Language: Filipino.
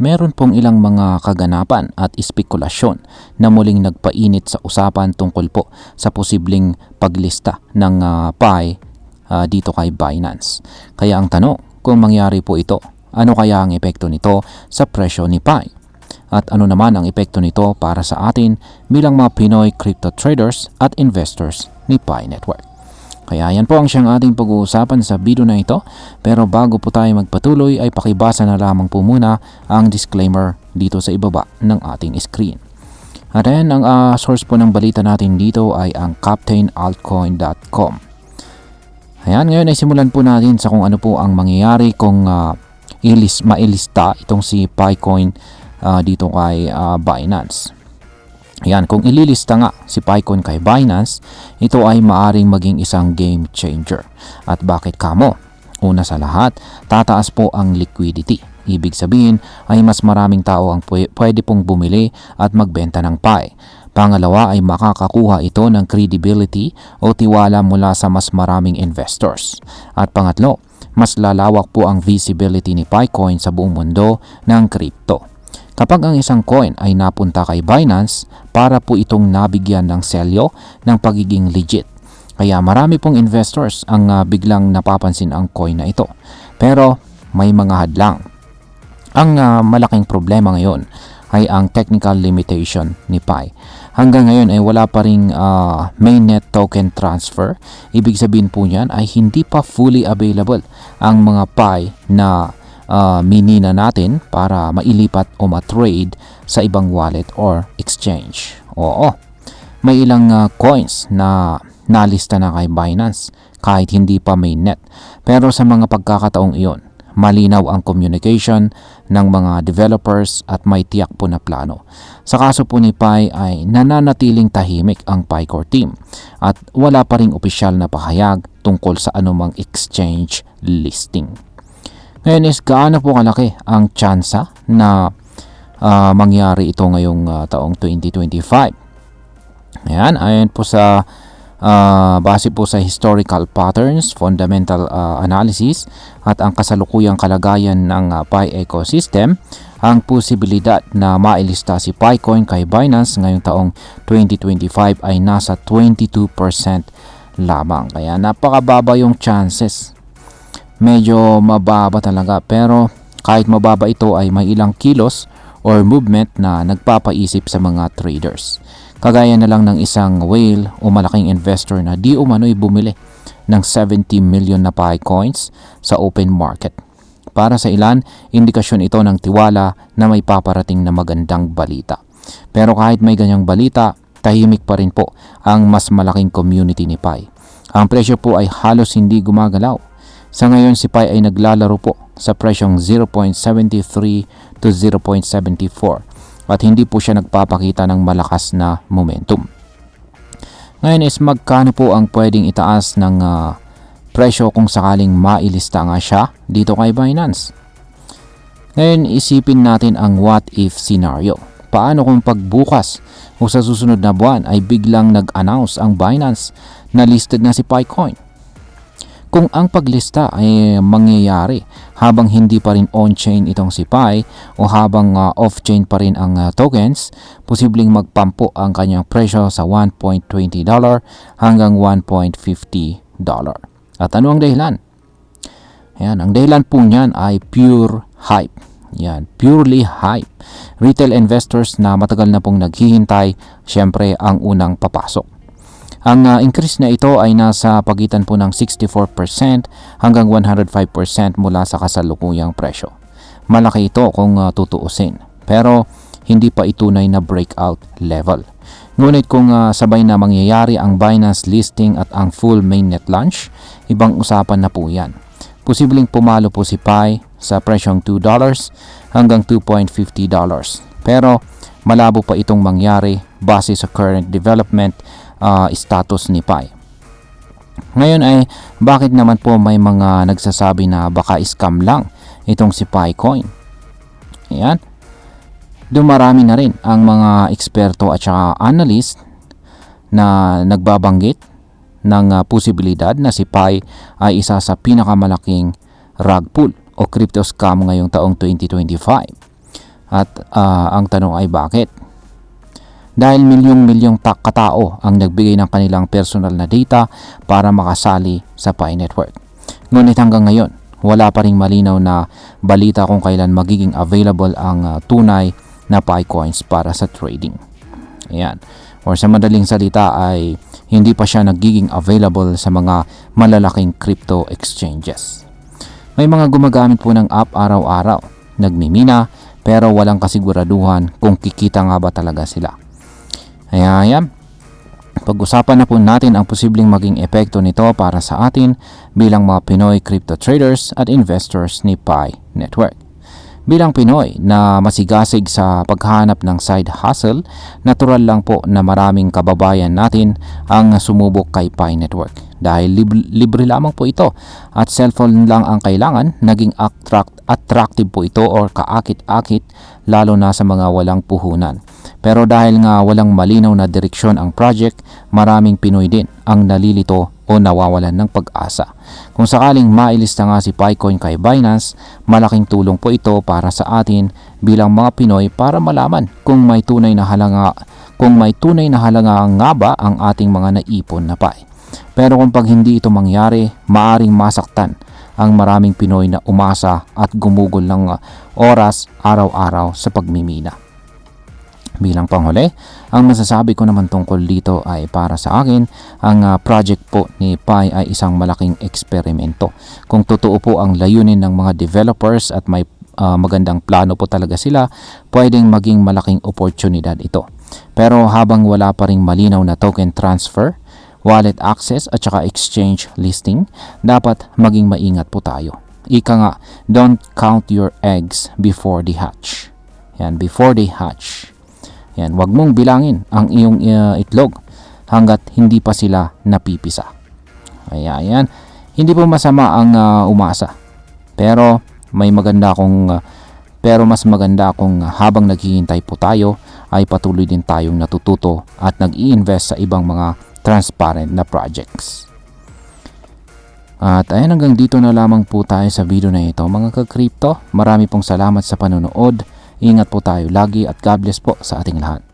meron pong ilang mga kaganapan at espekulasyon na muling nagpainit sa usapan tungkol po sa posibleng paglista ng uh, PAI uh, dito kay Binance. Kaya ang tanong, kung mangyari po ito, ano kaya ang epekto nito sa presyo ni PAI? At ano naman ang epekto nito para sa atin bilang mga Pinoy crypto traders at investors ni PAI Network? Kaya yan po ang siyang ating pag-uusapan sa video na ito. Pero bago po tayo magpatuloy ay pakibasa na lamang po muna ang disclaimer dito sa ibaba ng ating screen. At ayan, ang uh, source po ng balita natin dito ay ang captainaltcoin.com. Ayan, ngayon ay simulan po natin sa kung ano po ang mangyayari kung uh, ilis, mailista itong si Picoin uh, dito kay uh, Binance. Yan, kung ililista nga si PyCon kay Binance, ito ay maaring maging isang game changer. At bakit kamo? Una sa lahat, tataas po ang liquidity. Ibig sabihin ay mas maraming tao ang pwede pong bumili at magbenta ng Pi. Pangalawa ay makakakuha ito ng credibility o tiwala mula sa mas maraming investors. At pangatlo, mas lalawak po ang visibility ni PyCoin sa buong mundo ng crypto. Kapag ang isang coin ay napunta kay Binance, para po itong nabigyan ng selyo ng pagiging legit. Kaya marami pong investors ang uh, biglang napapansin ang coin na ito. Pero may mga hadlang. Ang uh, malaking problema ngayon ay ang technical limitation ni Pi. Hanggang ngayon ay wala pa ring uh, mainnet token transfer. Ibig sabihin po niyan ay hindi pa fully available ang mga Pi na uh, minina natin para mailipat o ma-trade sa ibang wallet or exchange. Oo, may ilang uh, coins na nalista na kay Binance kahit hindi pa mainnet. Pero sa mga pagkakataong iyon, malinaw ang communication ng mga developers at may tiyak po na plano. Sa kaso po ni Pi ay nananatiling tahimik ang PyCore team at wala pa ring opisyal na pahayag tungkol sa anumang exchange listing. Ngayon is gaano po kalaki ang tsansa na uh, mangyari ito ngayong uh, taong 2025. Ayan, ayon po sa uh, base po sa historical patterns, fundamental uh, analysis at ang kasalukuyang kalagayan ng uh, Pi ecosystem, ang posibilidad na mailista si Picoin kay Binance ngayong taong 2025 ay nasa 22% lamang. Kaya napakababa yung chances medyo mababa talaga pero kahit mababa ito ay may ilang kilos or movement na nagpapaisip sa mga traders. Kagaya na lang ng isang whale o malaking investor na di umano'y bumili ng 70 million na Pi coins sa open market. Para sa ilan, indikasyon ito ng tiwala na may paparating na magandang balita. Pero kahit may ganyang balita, tahimik pa rin po ang mas malaking community ni Pi. Ang presyo po ay halos hindi gumagalaw sa ngayon si Pi ay naglalaro po sa presyong 0.73 to 0.74 at hindi po siya nagpapakita ng malakas na momentum. Ngayon is magkano po ang pwedeng itaas ng uh, presyo kung sakaling mailista nga siya dito kay Binance. Ngayon isipin natin ang what if scenario. Paano kung pagbukas o sa susunod na buwan ay biglang nag-announce ang Binance na listed na si Picoin? Kung ang paglista ay mangyayari habang hindi pa rin on-chain itong si Pi o habang uh, off-chain pa rin ang uh, tokens, posibleng magpampo ang kanyang presyo sa 1.20 hanggang 1.50 At ano ang dahilan? Ayan, ang dahilan po niyan ay pure hype. Yan, purely hype. Retail investors na matagal na pong naghihintay, syempre ang unang papasok. Ang uh, increase na ito ay nasa pagitan po ng 64% hanggang 105% mula sa kasalukuyang presyo. Malaki ito kung uh, tutuusin. Pero hindi pa itunay na breakout level. Ngunit kung uh, sabay na mangyayari ang Binance listing at ang full mainnet launch, ibang usapan na po yan. Posibleng pumalo po si Pi sa presyong $2 hanggang $2.50. Pero malabo pa itong mangyari base sa current development uh, status ni Pi. Ngayon ay bakit naman po may mga nagsasabi na baka scam lang itong si Pi Coin? Ayan. Dumarami na rin ang mga eksperto at saka analyst na nagbabanggit ng uh, posibilidad na si Pi ay isa sa pinakamalaking rug pull o crypto scam ngayong taong 2025. At ah, ang tanong ay bakit? Dahil milyong-milyong ta- katao ang nagbigay ng kanilang personal na data para makasali sa Pi Network. Ngunit hanggang ngayon, wala pa ring malinaw na balita kung kailan magiging available ang ah, tunay na Pi coins para sa trading. Ayan. Or sa madaling salita ay hindi pa siya nagiging available sa mga malalaking crypto exchanges. May mga gumagamit po ng app araw-araw, nagmimina pero walang kasiguraduhan kung kikita nga ba talaga sila. Kaya yan, pag-usapan na po natin ang posibleng maging epekto nito para sa atin bilang mga Pinoy crypto traders at investors ni Pi Network. Bilang Pinoy na masigasig sa paghanap ng side hustle, natural lang po na maraming kababayan natin ang sumubok kay Pi Network. Dahil lib- libre lamang po ito at cellphone lang ang kailangan, naging attract attractive po ito or kaakit-akit lalo na sa mga walang puhunan. Pero dahil nga walang malinaw na direksyon ang project, maraming Pinoy din ang nalilito o nawawalan ng pag-asa. Kung sakaling mailista nga si Picoin kay Binance, malaking tulong po ito para sa atin bilang mga Pinoy para malaman kung may tunay na halaga kung may tunay na halaga nga ba ang ating mga naipon na Pi. Pero kung pag hindi ito mangyari, maaring masaktan ang maraming Pinoy na umasa at gumugol ng uh, oras araw-araw sa pagmimina. Bilang panghuli, ang masasabi ko naman tungkol dito ay para sa akin, ang uh, project po ni Pi ay isang malaking eksperimento. Kung totoo po ang layunin ng mga developers at may uh, magandang plano po talaga sila, pwedeng maging malaking oportunidad ito. Pero habang wala pa ring malinaw na token transfer, wallet access at saka exchange listing, dapat maging maingat po tayo. Ika nga, don't count your eggs before they hatch. Yan, before they hatch. Yan, wag mong bilangin ang iyong uh, itlog hanggat hindi pa sila napipisa. Kaya yan, hindi po masama ang uh, umasa. Pero may maganda kung uh, pero mas maganda kung habang naghihintay po tayo ay patuloy din tayong natututo at nag-i-invest sa ibang mga transparent na projects. At ayan hanggang dito na lamang po tayo sa video na ito mga ka-crypto. Marami pong salamat sa panonood. Ingat po tayo lagi at God bless po sa ating lahat.